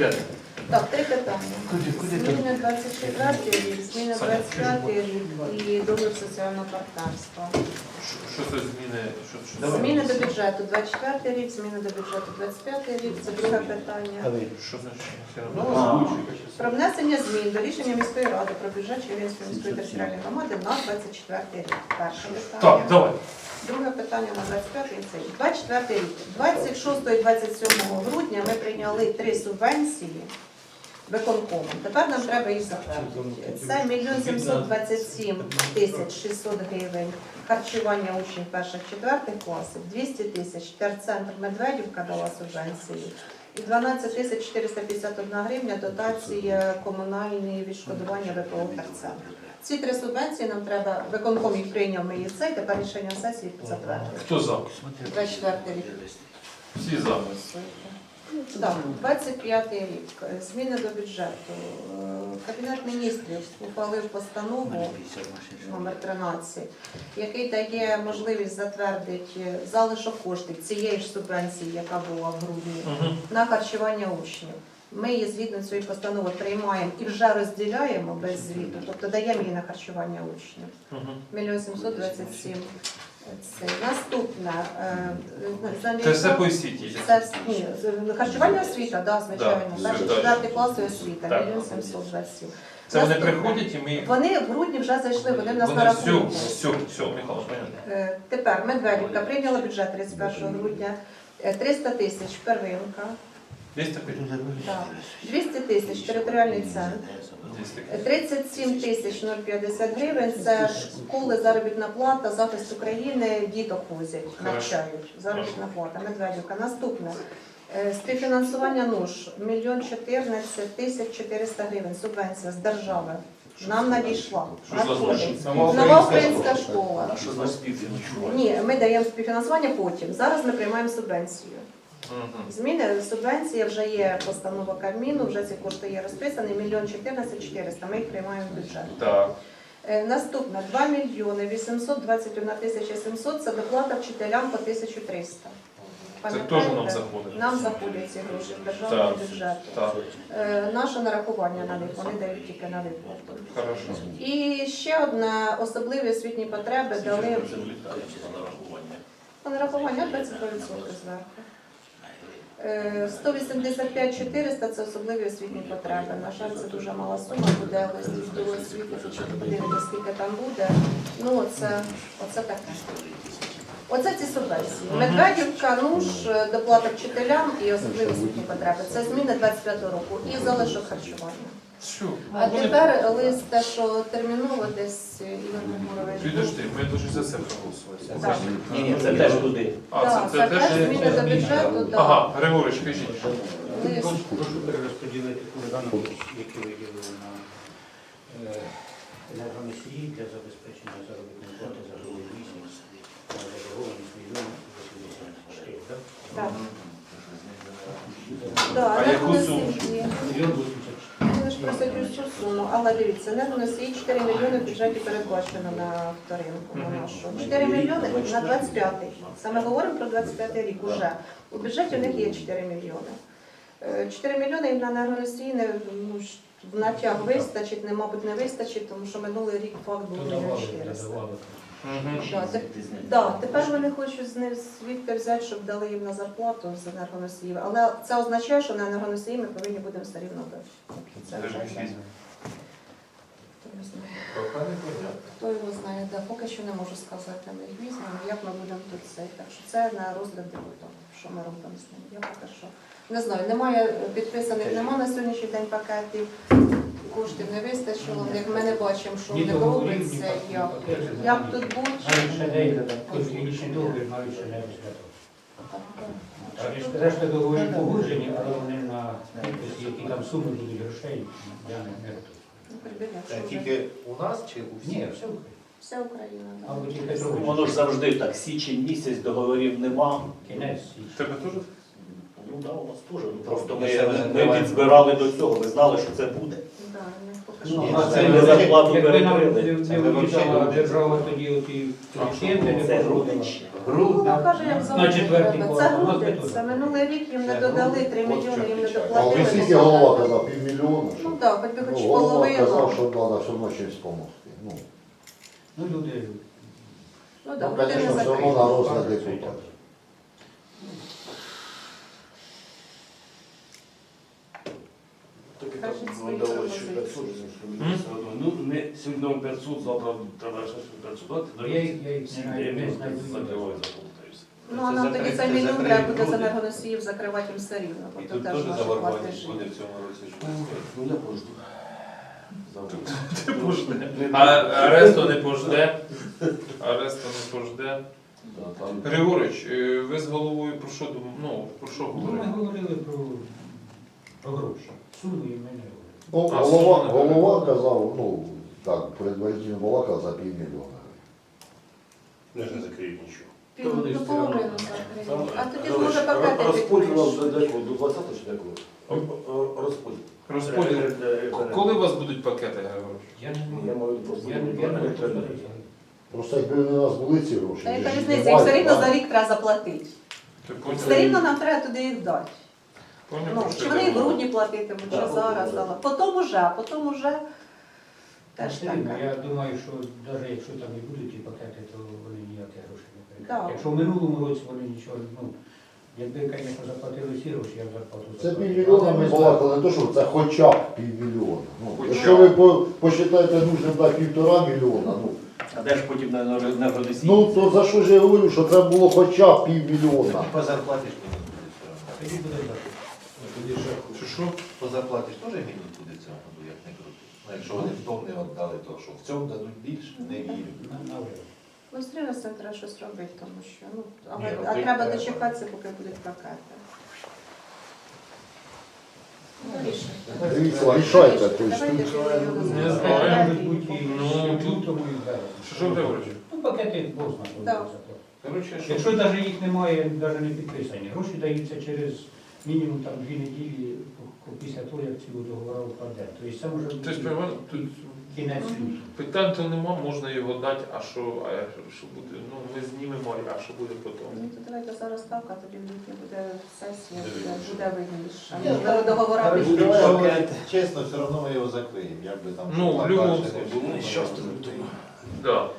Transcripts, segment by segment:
день. Так, три питання. Куди, куди там? Зміни 24 рік, зміни Саня, 25 рік і договір соціального партнерства. Що- це зміни? Що, що. Зміни до бюджету 24 рік, зміни до бюджету 25 рік, це друге питання. Що значить? Ну, озвучуй. Про внесення змін до рішення міської ради про бюджет Червінської міської територіальної громади на 24 рік. Перше питання. Так, давай. Друге питання на 25 і це рік. 24 рік. 26 і 27 грудня ми прийняли три субвенції виконкомом. Тепер нам треба їх затвердити. Це 1 727 тисяч 600 гривень харчування учнів перших четвертих класів, 200 тисяч терцентр Медведівка дала субвенцію. І 12 тисяч 451 гривня дотація комунальної відшкодування ВПО терцентр. Ці три субвенції нам треба, виконком їх прийняв ми їх цей, тепер рішення сесії затвердити. Хто за? 24 рік. Всі за. Так, 25 рік. Зміни до бюджету. Е, Кабінет міністрів ухвалив постанову номер 13, який дає можливість затвердити залишок коштів цієї ж субвенції, яка була в грудні, на харчування учнів. Ми її згідно цієї постанови приймаємо і вже розділяємо без звіту, тобто даємо її на харчування учнів. Мільйон 727. Це наступне. е, за Це все по освіті. це ні, харчування освіта, да, звичайно. Да, все, четвертий клас і освіта, мільйон 727. Це вони приходять і ми. Вони в грудні вже зайшли, вони в нас на рахунку. все, все, Михайло, понятно. Е, Тепер Медведівка прийняла бюджет 31 грудня. Е, 300 тисяч первинка, Десь таке. так. 200 тисяч територіальний центр. Десь Е, таке. 37 тисяч 050 гривень. Це школи, заробітна плата, захист України, діток возять, навчають. Заробітна плата. Медведівка. Наступне. Е, Співфінансування НУШ мільйон 14 тисяч 400 гривень. Субвенція з держави. Нам надійшла. Надходить. Нова українська школа. Співфінансування? Ні, ми даємо співфінансування потім. Зараз ми приймаємо субвенцію. Зміни субвенція вже є постанова Кабміну, вже ці кошти є розписані. Мільйон 14 400. Ми їх приймаємо в бюджет. Так. Е, Наступне 2 мільйони 821 тисяча 700 – це доплата вчителям по 1300. Це теж нам заходить. Нам заходять ці гроші з державного Так. бюджету. Так, Е, Наше нарахування на них, вони дають тільки на виплату. хорошо. І ще одне особливі освітні потреби дали Це влітає на нарахування. на нарахування 22% зверху. Е, 185 400 – це особливі освітні потреби. На жаль, це дуже мала сума буде, але до освіти подивитися, скільки там буде. Ну, оце, оце таке. Оце ці субвенції. Медведівка, НУШ, е, доплата вчителям і особливі освітні потреби. Це зміни 25 року і залишок харчування. Все. А тепер лист те, що терміново десь е, Ігор був. Підожди, ми повинні за це проголосувати. Так. Ні, ні, це теж туди. А, Так, це, це це теж теж. зміни до бюджету, так. Ага, Григорич, кажіть. Лист. Прошу прошу перерозподілити курганок, які виділили на е, енергоносії для забезпечення заробітної плати за грудень місяць. На заборгованість мільйон 84, так? Так. А яку енергоносії. Мільйон 84. Вони ж просять усю суму, але дивіться, енергоносії 4 мільйони в бюджеті передбачено на вторинку, на нашу. 4 мільйони на 25-й. Саме говоримо про 25-й рік уже. У бюджеті у них є 4 мільйони. Е, 4 мільйони їм на енергоносії не, ну, ж, в натяг вистачить, не, мабуть, не вистачить, тому що минулий рік факт був Додавали, 400. Да, те- Да, тепер вони хочуть з них звідти взяти, щоб дали їм на зарплату з енергоносіїв. Але це означає, що на енергоносії ми повинні будемо все рівно дати. Це Це вже якийсь так. Хто його знає? Хто його знає, да, поки що не можу сказати, ми їх візьмемо, як ми будемо тут це. Так що це на розгляд депутатів, що ми робимо з ним. Я поки що не знаю, немає підписаних, немає на сьогоднішній день пакетів, коштів не вистачило, як ми не бачимо, що Ні не договорів, ні робиться, як, пакетів. як тут буде. Навіть ще не договір, навіть ще не розглядав. А решта- Решта договорів погоджені, але вони на підписі, які там суми будуть грошей, я не не готовий. Ну, Це що вже. тільки у нас чи у Ні, всіх? все Україна. Вся Україна. да. Петрович. Воно ж завжди так, січень місяць, договорів нема. Кінець. Тебе теж? Ну да, у нас теж. Ну, Просто ми, ми, ми називається- підзбирали до цього, ми знали, що це буде. Це зарплату перекрили. не- Це не вирішала взагалі держава тоді оті не Це проводила. Ну, каже, як На четвертий Це нас грудень. Це минулий рік їм не додали 3 мільйони, їм не А доплатили. ви скільки голова казав? Півмільйона? Ну так, хоч би хоч Ну, голова казав, половину. що треба все одно чимось допомогти. Ну, Ну, люди Ну ну, так, не звісно, все одно на розгляд депутатів. Так і так свої що 500, що М? все одно. Ну, не сьогодні вам 500, завтра треба ще 500 дати. Я їх- я їх не знаю, не знаю. Закриваю заплутаюся. Ну, а нам тоді цей мільйон треба буде з енергоносіїв закривати їм все рівно, І тут теж теж наші заворвання платежі. буде в цьому році. Ну, я пожду. Завтра. Ти пожде. А Аресто не пожде. Аресто не пожде. Да, там- Григорич, е, ви з головою про що дум... Ну, про що Ну, Ми говорили? говорили про гроші. Суму і. Ну, А голова, голова казав, ну, так, предварительно балакав за півмільйона. Я ж не закрию нічого. Пів- вони Ну, ж половину все закриють. А тоді ж може ро- пакети Розподіл вам до декого, до 20 чи декого? Розподіл. Розподіл. Коли у вас будуть пакети, Я не Я можу. маю просто Я не я не можу. Просто якби у нас були ці гроші. Та яка різниця, їх все рівно за рік треба заплатити. Ти Все рівно нам треба туди їх дати. Ну, чи вони і в грудні платитимуть, чи зараз, але потім уже, а потім уже теж рівно, таке. Я думаю, що навіть якщо там і будуть ті пакети, то вони ніякі гроші не Так. перекриють. Якщо в минулому році вони нічого, ну, якби, звісно, заплатили всі гроші, я б зарплату Це заплатив. півмільйона ми балакали, не то, що це хоча б півмільйона. Ну, Хоча якщо ви по- посчитаєте нужним дати півтора мільйона, ну, А де ж потім на енергоносії? ну то за що ж я говорю, що це було хоча б півмільйона. По зарплаті ж буде тоді буде так. Тоді ж що? по зарплаті теж мені буде цього году, як не крути. Ну, якщо вони в тому не віддали, то що в цьому дадуть більше, не вірю. На- навряд. Ну, все з цим треба щось робити, тому що, ну, але, Ні, ну, а треба треба. дочекатися, поки будуть пакети. Ну, рішення. Дивіться, рішайте. Давайте тут- Не знаю. Ну, тут-. Що ж Григорич? Ну, пакети знає, Да. Коротше, що Якщо навіть їх немає, навіть не підписані, гроші даються через мінімум там дві неділі після того, як ці договори укладе. Тобто це може Тобто, бути понимаєте, тут кінець лютого. питань то нема, можна його дати, а що, а що буде? Ну, ми знімемо, а що буде потім? Ну, то давайте зараз так, а тоді в лютні буде сесія, буде, буде видніше. Ні, договора Ну, підпишуть. давай, Чесно, все одно ми його закриємо, як би там Ну, що в там любому не случае. було. Ну, щас його тут. Да.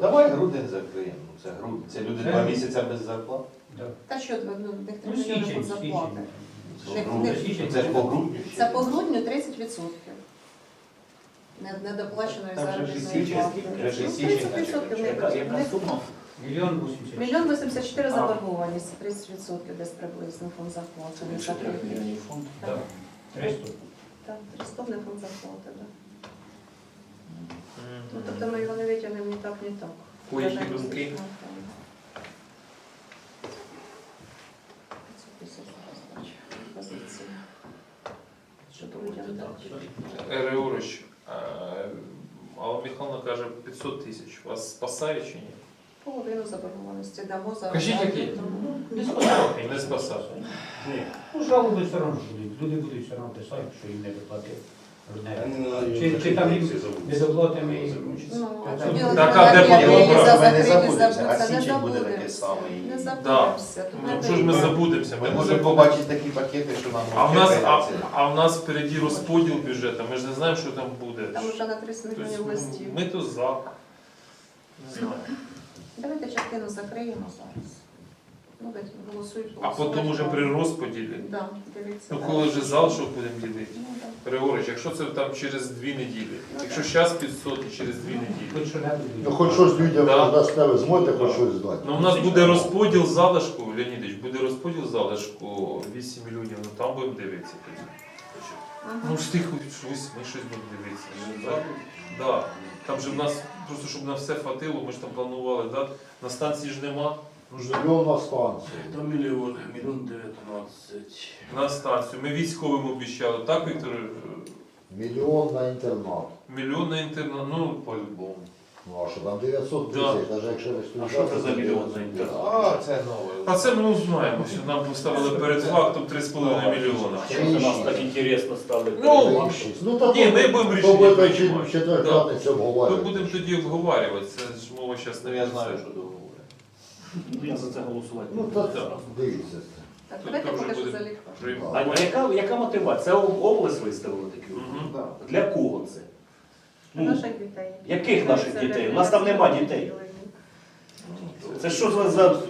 Давай грудень закриємо. Ну, Це грудень. Це люди два місяці без зарплат. Та що, ну, в них 3 Ну, мільйони січень, зарплати. Не- грудень. не- Це ж по грудню. Це по грудню 30%. Не- Недоплаченої Там же ж і заробітної січень, плати. вже ж Ну, січень 30% в. Яка, яка в сума? Мільйон 80. Мільйон 84 А. заборгованість, 30% десь приблизно фонд зарплати. Фонд. Да. 300. Так, 300 не фонд зарплати, так. Ну, тобто ми його не витягнемо ні так, ні так. Ой, які думки. що так. 550 роздачі. Позиції. Що е, Алла Михайловна каже 500 тисяч. Вас спасає чи ні? Половину заборгованості дамо за Кажіть, які? тому- Не спасати. Не спасати. Ні. Ну, жалоби все одно. Люди будуть все одно писати, що їм не доплатив. Чи- чи там їм не доплатимо і- Ну, а Так, а Ми не забудемося, а січень буде таке забудемося. саме. Не забудемося. Ну, ми що ж ми забудемося? Ми Ми можемо побачити такі пакети, що нам А в нас, а, а в нас впереді розподіл бюджету, ми ж не знаємо, що там буде. Там вже на 30 Тобто, мільйонів листів. Ми то за. Не знаю. Давайте частину закриємо зараз. Ну, голосують. А потім уже при розподілі. Да, дивіться. Ну коли вже зал, що будемо ділити? Ну, да. Григорич, якщо це там через дві неділі, якщо зараз 500 і через дві неділі. Хоч. Ну хоч щось людям Да. дасте, ви зможете хоч щось здати. Ну у нас буде розподіл залишку, Леонідович, буде розподіл залишку 8 мільйонів, ну там будемо дивитися тоді. Ага. Ну ж ти хоч щось, ми щось будемо дивитися. Так. Да. Там же в нас, просто щоб на все хватило, ми ж там планували, да? на станції ж нема. Ну ж Мільйон на станцію. Там мільйон, мільйон 19. на станцію. Ми військовим обіцяли, так, Віктор? Мільйон на інтернат. Мільйон на інтернат. Ну, По-любому. Ну а що там 900 Да. тисяч, навіть якщо ви А що це за мільйон за інтернет? А, це нове. А це ми узнаємо, що нам поставили перед фактом 3,5 мільйона. Що це нас так інтересно стали? Ну, Ну, та Ні, ми будемо рішення приймати. четвер Да. п'ятницю Ми обговорювати. будемо тоді обговорювати, це ж мова зараз Ну не я знаю, що Я за це голосувати. Ну, не та буду. Да. дивіться. Так, давайте вже поки що залікувати. приймати. А яка, яка мотивація? Це об- область виставила такі? Мгм. Для кого це? Ну, Наших дітей. яких наших Це дітей? У нас там нема дітей. Це що за- за...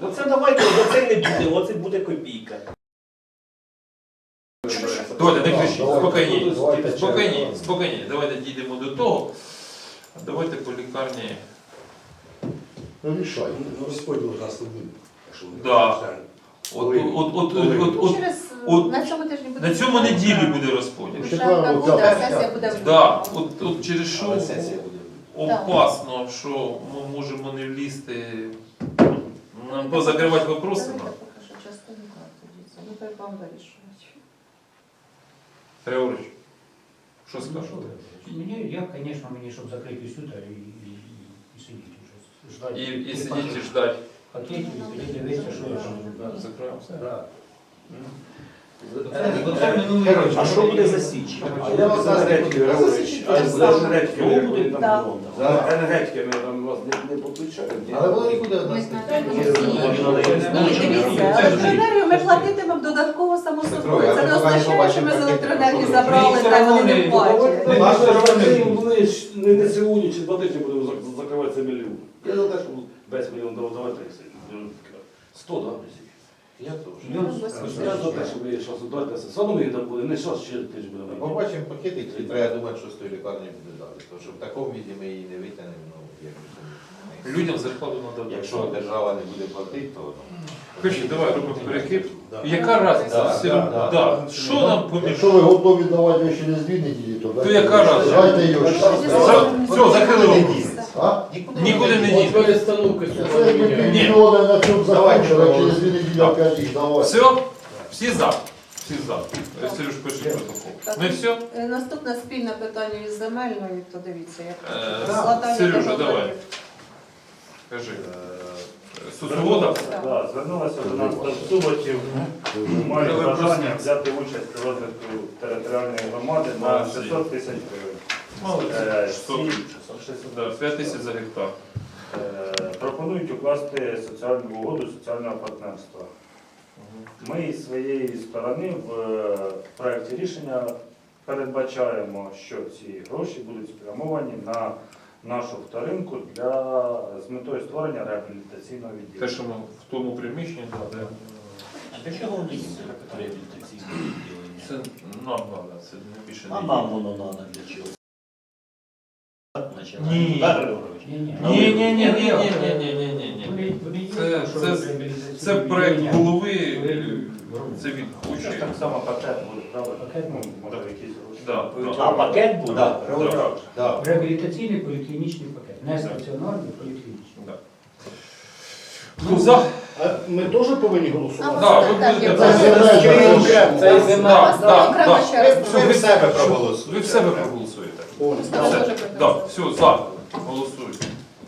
Ну це давайте, оце не буде, оце буде копійка. Давайте, не кричіть, давайте, спокійні, давайте спокійні, спокійні. Давайте дійдемо до того. А Давайте по лікарні. Ну рішай. Ну, розподіл у нас не буде. якщо ми Да. От, от, от, от, от, от, Через от на цьому тижні буде. на цьому неділі буде розподіл. Шапка буде, а сесія буде в Да, от, от через що Але сесія буде. опасно, що ми можемо не влізти, нам позакривати вопроси. Давайте нам. поки що частину тоді. це. Ну, то вам вирішувати. Григорич, що Ну, скажете? що? Мені, я, звісно, мені, щоб закрити сюди і, і, і, і сидіти вже ждать. и, и сидите ждать. Пакетик, сидите, видите, что я жду. Да, закроем. Да. А що буде за січі? А я енергетики говорить. За енергетики ми там вас не покличаємо. Але воно нікуди в нас Електроенергію ми платитимемо додатково самостійно. Це не означає, що ми з електроенергії забрали, та вони не платять. Вони ж не сьогодні чи два тижні будемо закривати це мільйон. Я за те, що 10 мільйонів давати. 100, так? Я теж. Я за те, щоб ви. Все одно ми їх буде, не зараз ще тиждень будемо. Побачимо пакети, і треба думати, що з тої лікарні буде далі. Тому що в такому віді ми її не витягнемо, ну, як не- Людям зарплату треба. Якщо держава не буде платити, то ну, Пишіть, давай робимо перекид. Да. Яка різниця? Да, Все да, одно- да. да. Що нам поміж? Якщо ви готові давати його через дві неділі, то То яка разниця? Дайте його Все, закрили вопрос. А? Нікуди не От дійде. перестановки Це ми півмільйона на цьому закінчили, а через дві неділі опять їх давати. Все? Всі за. Всі за. Е, Сереж, пиши протокол. Ну і все? Е, Наступне спільне питання із земельною, то дивіться, як Е, складання Сережа, договорів. давай. Кажи. Сусвода? Да, звернулася до нас до суботів. Маю бажання взяти участь у розвитку територіальної громади на 600 тисяч гривень. Е, Молодець. всі- 600 Да, 5 тисяч за гектар. Е, Пропонують укласти соціальну угоду соціального партнерства. Ми з своєї сторони в е, проєкті рішення передбачаємо, що ці гроші будуть спрямовані на нашу вторинку для з метою створення реабілітаційного Те, що ми в тому приміщенні, да, де. А для чого вони їм реабілітаційне відділення? Це нам треба, це не більше А не нам воно треба для чого? Ні. Так, Григорович? Ні, ні. Ні, ні, ні, ні, ні, ні, ні, Це- це- Це проект голови, це він хоче. так само пакет буде, правда? Пакет Ну, може гроші. Да, да. А пакет буде? Да. Да. да. Реабілітаційний поліклінічний пакет. Не стаціонарний поліклінічний. Да. Хто за? А ми теж повинні голосувати? Да, ви Так, будете- Це Да, да, Окремо ще раз. Ви в себе Ви проголосуєте. в себе проголосуєте. Все, Да, все, за. Голосуй.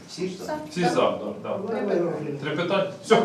Всі за? Всі за, так. Да. Три питання. Все.